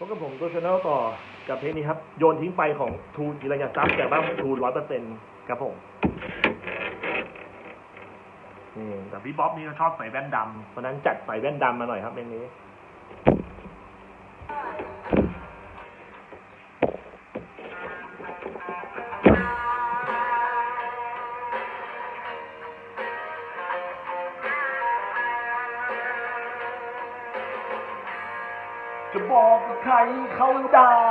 พบกับผมตัวชาแนลต่อกับเทคนิคครับ โยนทิ้งไปของทูจิรยาทรัพย์แต่ว่าทูร้อยเปอร์เซ็นต์ครับผมนี่แต่พี่บ๊อบนี่เขาชอบใส่แว่นดำเพราะฉะนั้นจัดใส่แว่นดำมาหน่อยครับเพลงนี้ จะบอกกับใครเขาได้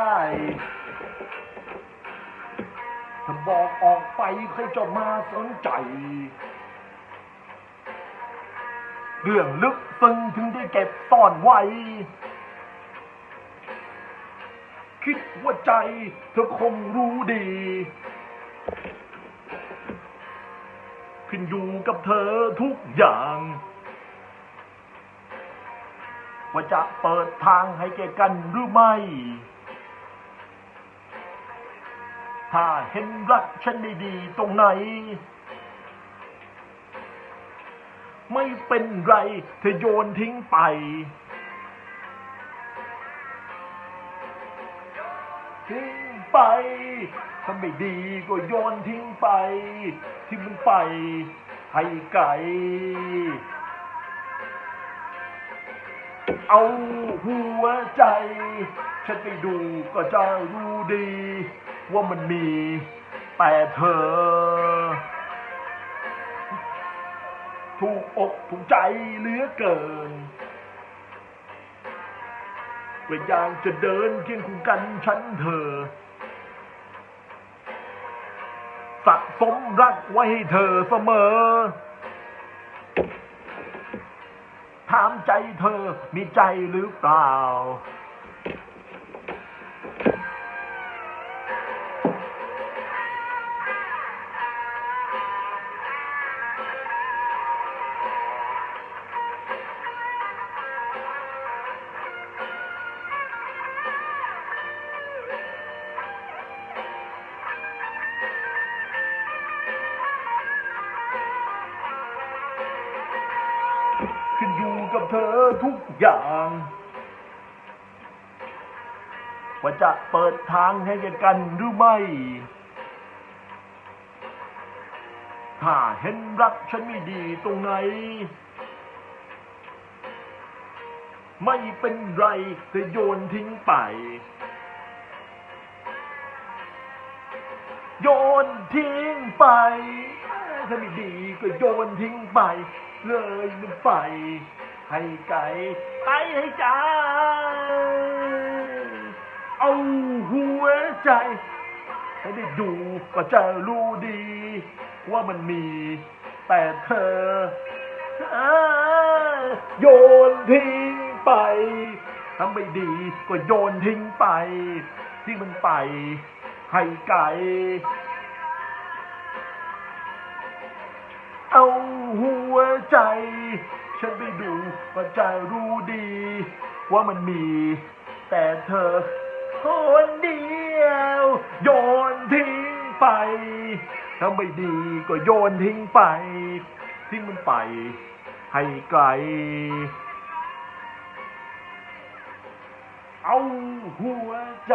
ถ้าบอกออกไปใครจะมาสนใจ เรื่องลึกซึ้งถึงได้เก็บซ่อนไว้ คิดว่าใจเธอคงรู้ดีขึ้นอยู่กับเธอทุกอย่าง ว่าจะเปิดทางให้แก่กันหรือไม่ ถ้าเห็นรักฉันไม่ดีตรงไหน ไม่เป็นไรเธอโยนทิ้งไป ทิ้งไปถ้าไม่ดีก็โยนทิ้งไป ที่มันไปให้ไกล เอาหัวใจ ฉันไปดูก็จะรู้ดี ว่ามันมี แต่เธอ ถูกอกถูกใจเหลือเกินเวลางจะเดินเคียงคู่กันฉันเธอสะสมรักไว้ให้เธอเสมอ ถามใจเธอมีใจหรือเปล่า ขึ้นอยู่กับเธอทุกอย่างว่าจะเปิดทางให้แกกันหรือไม่ ถ้าเห็นรักฉันไม่ดีตรงไหน ไม่เป็นไรจะโยนทิ้งไป โยนทิ้งไป ถ้าไม่ดีก็โยนทิ้งไป เลยมันไป ให้ไกลไปให้ไกลเอาหัวใจให้ได้ดูก็จะรู้ดี ว่ามันมี แต่เธออโยนทิ้งไปถ้าไม่ดีก็โยนทิ้งไป ที่มันไป ให้ไก เอาหัวใจ ฉันไปดูก็จะรู้ดี ว่ามันมี แต่เธอคนเดียว โยนทิ้งไปถ้าไม่ดีก็โยนทิ้งไปที่มันไป ให้ไกล เอาหัวใจ